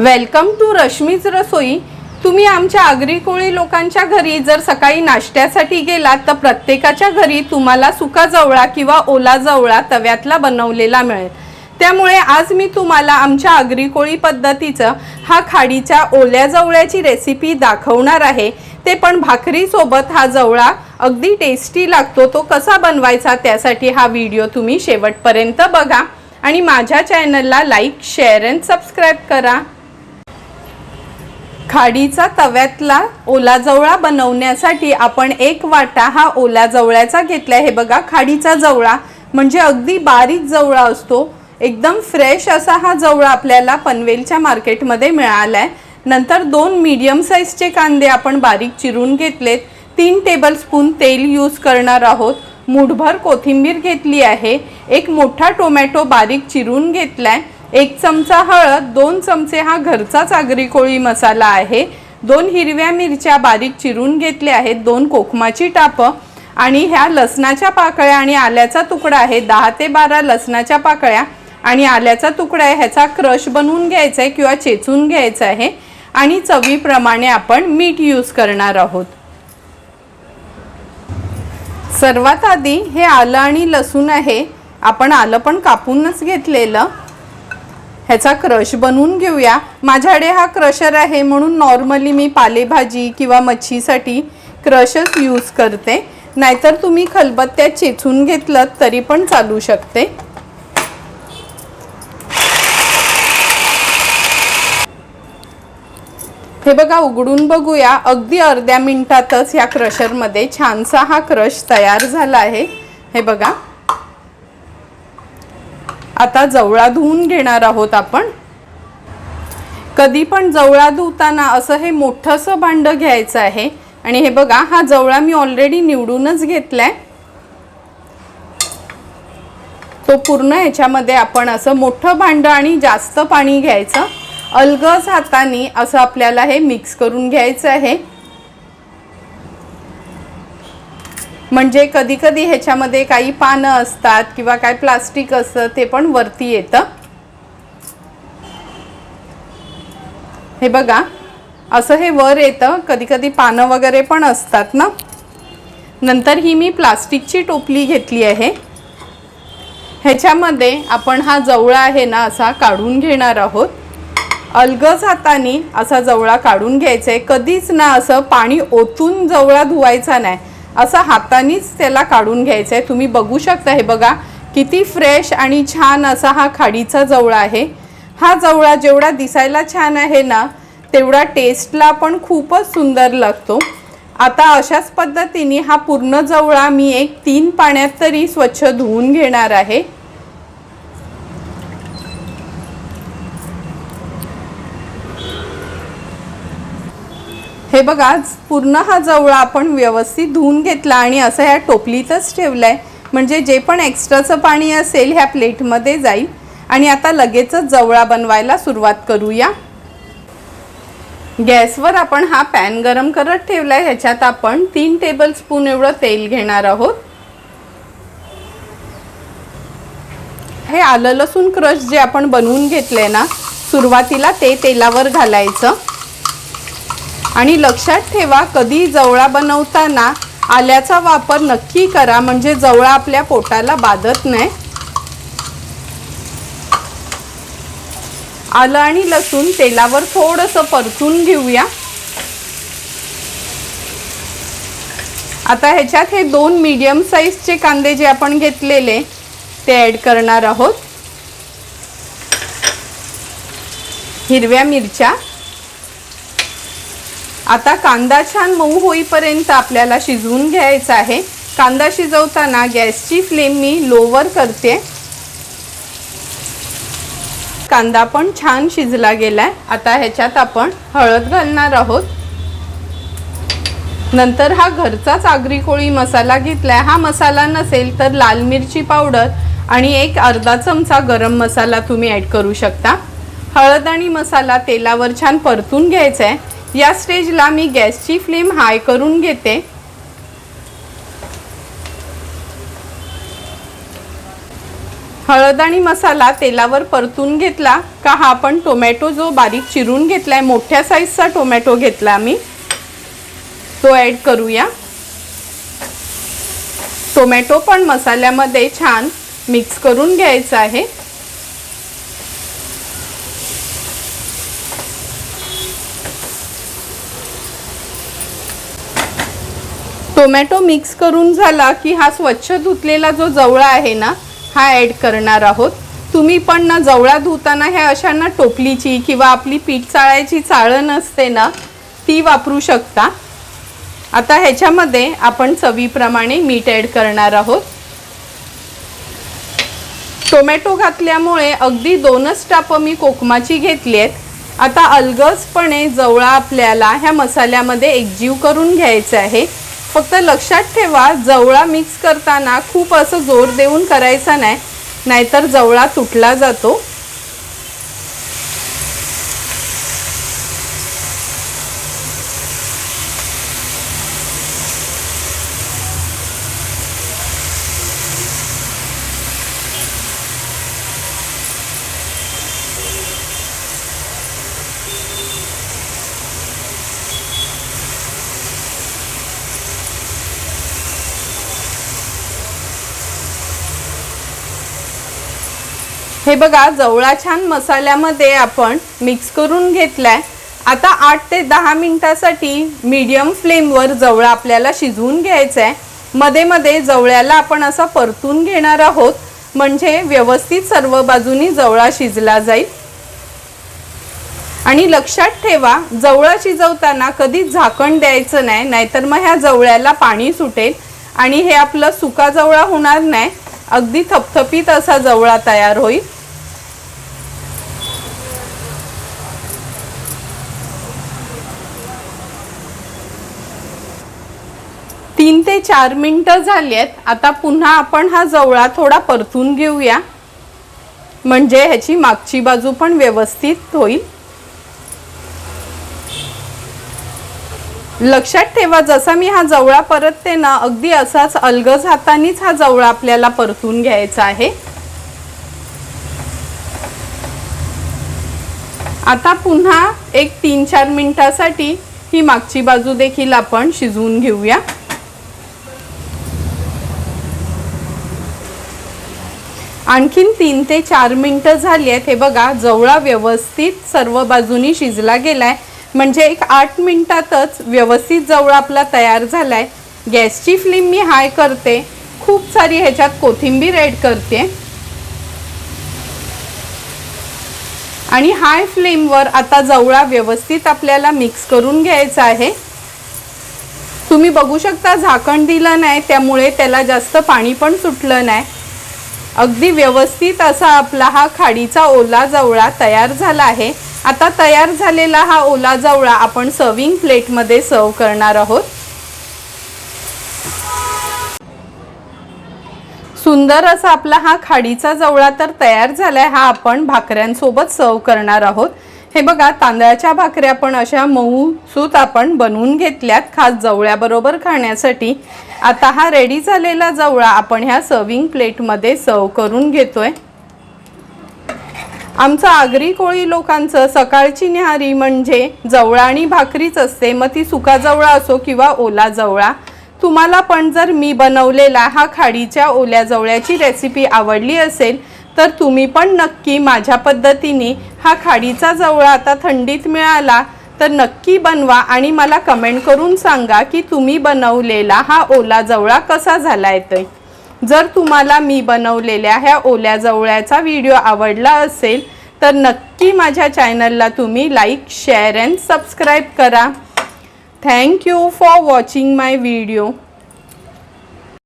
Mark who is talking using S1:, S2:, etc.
S1: Welcome to Rashmi's रसोई तुम्ही आमच्या आगरीकोळी लोकांच्या घरी जर सकाळी नाश्त्यासाठी गेलात तर प्रत्येकाच्या घरी तुम्हाला सुका जवळा किंवा ओला जवळा तव्यातला बनवलेला मिळेल. त्यामुळे आज मी तुम्हाला आमच्या आगरीकोळी पद्धतीचं हा खाडीच्या ओल्या जवळ्याची रेसिपी दाखवणार आहे. ते पण भाकरीसोबत हा जवळा अगदी टेस्टी लागतो तो कसा बनवायचा त्यासाठी हा व्हिडिओ तुम्ही शेवटपर्यंत बघा. आणि माझ्या चॅनलला लाईक शेअर अँड सबस्क्राईब करा. खाडीचा तव्यातला ओला जवळा बनवण्यासाठी आपण एक वाटा हा ओला जवळ्याचा घेतला हे बघा खाडीचा जवळा म्हणजे अगदी बारीक जवळा असतो. एकदम फ्रेश असा हा जवळा आपल्याला पनवेलच्या मार्केटमध्ये मिळाला आहे नंतर दोन मीडियम साईजचे कांदे आपण बारीक चिरून घेतलेत. तीन टेबलस्पून तेल यूज करणार आहोत. मूठभर कोथिंबीर घेतली आहे. एक मोठा टोमॅटो बारीक चिरून घेतला आहे एक चमचा हळद दोन चमचे हा घरचाच आगरी कोळी मसाला आहे. दोन हिरव्या मिरच्या बारीक चिरून घेतल्या आहेत. दोन कोकमाची टापं आणि ह्या लसणाच्या पाकळ्या आणि आल्याचा तुकडा आहे. दहा ते बारा लसणाच्या पाकळ्या आणि आल्याचा तुकडा आहे. ह्याचा क्रश बनवून घ्यायचा आहे किंवा चेचून घ्यायचा आहे आणि चवीप्रमाणे आपण मीठ यूज करणार आहोत. सर्वात आधी हे आलं आणि लसूण आहे. आपण आलं पण कापूनच घेतलेलं. ह्याचा क्रश बनवून घेऊया. माझ्याकडे हा क्रशर आहे म्हणून नॉर्मली मी पालेभाजी किंवा मच्छीसाठी क्रशच यूज करते. नाहीतर तुम्ही खलबत्त्यात चेचून घेतलं तरी पण चालू शकते. हे बघा उघडून बघूया. अगदी अर्ध्या मिनिटातच ह्या क्रशरमध्ये छानसा हा क्रश तयार झाला आहे. हे बघा. आता जवळा धुवून घेणार आहोत आपण. कधी पण जवळा धुताना असं हे मोठंसं भांडं घ्यायचं आहे. आणि हे बघा हा जवळा मी ऑलरेडी निवडूनच घेतलाय. तो पूर्ण ह्याच्यामध्ये आपण असं मोठं भांडं आणि जास्त पाणी घ्यायचं. अलगज हाताने असं आपल्याला हे मिक्स करून घ्यायचं आहे. म्हणजे कधी कधी ह्याच्यामध्ये काही पानं असतात किंवा काय प्लास्टिक असतं ते पण वरती येतं. हे बघा असं हे वर येतं. कधी कधी पानं वगैरे पण असतात ना. नंतर ही मी प्लास्टिकची टोपली घेतली आहे. ह्याच्यामध्ये आपण हा जवळा आहे ना असा काढून घेणार आहोत. अलगज हाताने असा जवळा काढून घ्यायचा आहे. कधीच ना असं पाणी ओतून जवळा धुवायचा नाही. असं हातानेच त्याला काढून घ्यायचं आहे. तुम्ही बघू शकता हे बघा किती फ्रेश आणि छान असा हा खाडीचा जवळा आहे. हा जवळा जेवढा दिसायला छान आहे ना तेवढा टेस्टला पण खूपच सुंदर लागतो. आता अशाच पद्धतीने हा पूर्ण जवळा मी एक तीन पाण्यात तरी स्वच्छ धुवून घेणार आहे. हे बघा पूर्ण हा जवळा आपण व्यवस्थित धुवून घेतला आणि असं ह्या टोपलीतच ठेवलाय. म्हणजे जे पण एक्स्ट्राचं पाणी असेल ह्या प्लेटमध्ये जाईल. आणि आता लगेचच जवळा बनवायला सुरुवात करूया. गॅसवर आपण हा पॅन गरम करत ठेवलाय. ह्याच्यात आपण तीन टेबल स्पून एवढं तेल घेणार आहोत. हे आलं लसूण क्रश जे आपण बनवून घेतलंय ना सुरुवातीला ते तेलावर घालायचं. आणि लक्षात ठेवा कधी जवळा बनवताना आल्याचा वापर नक्की करा म्हणजे जवळा आपल्या पोटाला बाधत नाही. आलं आणि लसूण तेलावर थोडंसं परतून घेऊया. आता ह्याच्यात हे दोन मीडियम साईजचे कांदे जे आपण घेतलेले ते ॲड करणार आहोत. हिरव्या मिरच्या. आता कांदा छान मऊ होईपर्यंत आपल्याला शिजवून घ्यायचा आहे. कांदा शिजवताना गॅसची फ्लेम मी लोवर करते. कांदा पण छान शिजला गेलाय. आता ह्याच्यात आपण हळद घालणार आहोत. नंतर हा घरचाच आगरी कोळी मसाला घेतलाय. हा मसाला नसेल तर लाल मिरची पावडर आणि एक अर्धा चमचा गरम मसाला तुम्ही ॲड करू शकता. हळद आणि मसाला तेलावर छान परतून घ्यायचा आहे या स्टेजला मी गॅसची फ्लेम हाय करून घेते. हळद आणि मसाला तेलावर परतून घेतला का हा आपण टोमॅटो जो बारीक चिरून घेतलाय मोठ्या साईजचा टोमॅटो घेतला मी. तो ॲड करूया. टोमॅटो पण मसाल्यामध्ये छान मिक्स करून घ्यायचा आहे. टोमॅटो मिक्स करून झाला की हा स्वच्छ धुतलेला जो जवळा आहे ना हा ॲड करणार आहोत. तुम्ही पण ना जवळा धुताना ह्या अशा ना टोपलीची किंवा आपली पीठ चाळायची चाळण असते ना ती वापरू शकता. आता ह्याच्यामध्ये आपण चवीप्रमाणे मीठ ॲड करणार आहोत. टोमॅटो घातल्यामुळे अगदी दोनच टापं मी कोकमाची घेतली आहेत. आता अलगजपणे जवळा आपल्याला ह्या मसाल्यामध्ये एकजीव करून घ्यायचं आहे. फक्त लक्षात ठेवा जवळा मिक्स करताना खूप असं जोर देऊन करायचा नाही. नाहीतर जवळा तुटला जातो. हे बघा जवळा छान मसाल्यामध्ये आपण मिक्स करून घेतलाय. आता आठ ते दहा मिनटासाठी मीडियम फ्लेमवर जवळा आपल्याला शिजवून घ्यायचं आहे मध्ये मध्ये जवळ्याला आपण असा परतून घेणार आहोत. म्हणजे व्यवस्थित सर्व बाजूनी जवळा शिजला जाईल. आणि लक्षात ठेवा जवळा शिजवताना कधीच झाकण द्यायचं नाही नाहीतर मग ह्या जवळ्याला पाणी सुटेल. आणि हे आपलं सुका जवळा होणार नाही. अगदी थपथपीत असा जवळा तयार होईल. तीन ते चार मिनटं झाली आहेत आता पुन्हा आपण हा जवळा थोडा परतून घेऊया. म्हणजे ह्याची मागची बाजू पण व्यवस्थित होईल. लक्षात ठेवा जसा मी हा जवळा परतते ना अगदी असाच अलगज हातानेच हा जवळा आपल्याला परतून घ्यायचा आहे. आता पुन्हा एक तीन चार मिनिटासाठी ही मागची बाजू देखील आपण शिजवून घेऊया. आणखीन तीन ते चार मिनटं झाली आहेत. हे बघा जवळा व्यवस्थित सर्व बाजूनी शिजला गेलाय. म्हणजे एक आठ मिनिटातच व्यवस्थित जवळ आपला तयार झाला आहे गॅसची फ्लेम मी हाय करते. खूप सारी ह्याच्यात कोथिंबीर ॲड करते. आणि हाय फ्लेमवर आता जवळा व्यवस्थित आपल्याला मिक्स करून घ्यायचा आहे. तुम्ही बघू शकता झाकण दिलं नाही त्यामुळे त्याला जास्त पाणी पण सुटलं नाही. अगदी व्यवस्थित असा आपला हा खाडीचा ओला जवळा तयार झाला आहे. आता तयार झालेला हा ओला जावळा आपण सर्विंग प्लेटमध्ये सर्व करणार आहोत. सुंदर असा आपला हा खाडीचा जवळा तर तयार झालाय हा आपण भाकऱ्यांसोबत सर्व करणार आहोत. हे बघा तांदळाच्या भाकऱ्या पण अशा मऊ सूत आपण बनवून घेतल्यात खास जवळ्याबरोबर खाण्यासाठी. आता हा रेडी झालेला जवळा आपण ह्या सर्विंग प्लेटमध्ये सर्व करून घेतोय. आमचं आगरी कोळी लोकांचं सकाळची न्याहारी म्हणजे जवळा आणि भाकरीच असते. मग ती सुका जवळा असो किंवा ओला जवळा तुम्हाला पण जर मी बनवलेला हा खाडीच्या ओल्या जवळ्याची रेसिपी आवडली असेल तर तुम्ही पण नक्की माझ्या पद्धतीने हा खाडीचा जवळा आता थंडीत मिळाला तर नक्की बनवा आणि मला कमेंट करून सांगा की तुम्ही बनवलेला हा ओला जवळा कसा झाला ते. जर तुम्हाला मी बनवलेल्या ह्या ओल्या जवळ्याचा व्हिडिओ आवडला असेल तर नक्की माझ्या चॅनलला तुम्ही लाईक शेअर अँड सबस्क्राईब करा. Thank you for watching my video.